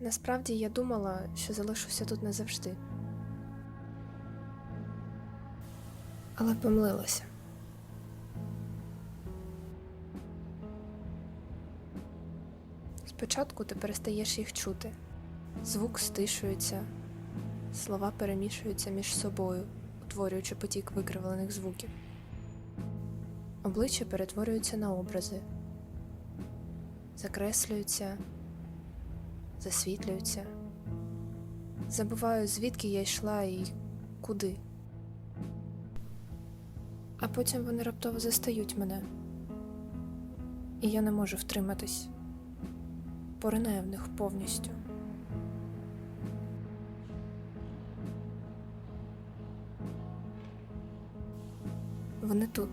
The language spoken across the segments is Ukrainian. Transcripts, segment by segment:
Насправді я думала, що залишуся тут назавжди. Але помилилася. Спочатку ти перестаєш їх чути. Звук стишується, слова перемішуються між собою, утворюючи потік викривлених звуків. Обличчя перетворюються на образи, закреслюються, засвітлюються. Забуваю, звідки я йшла і куди. А потім вони раптово застають мене, і я не можу втриматись. Поринаю в них повністю. Вони тут,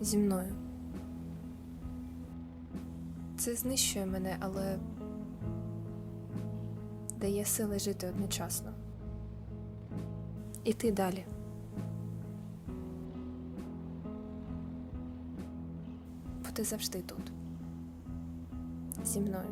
зі мною. Це знищує мене, але дає сили жити одночасно. Іти далі. Бо ти завжди тут. Зі мною.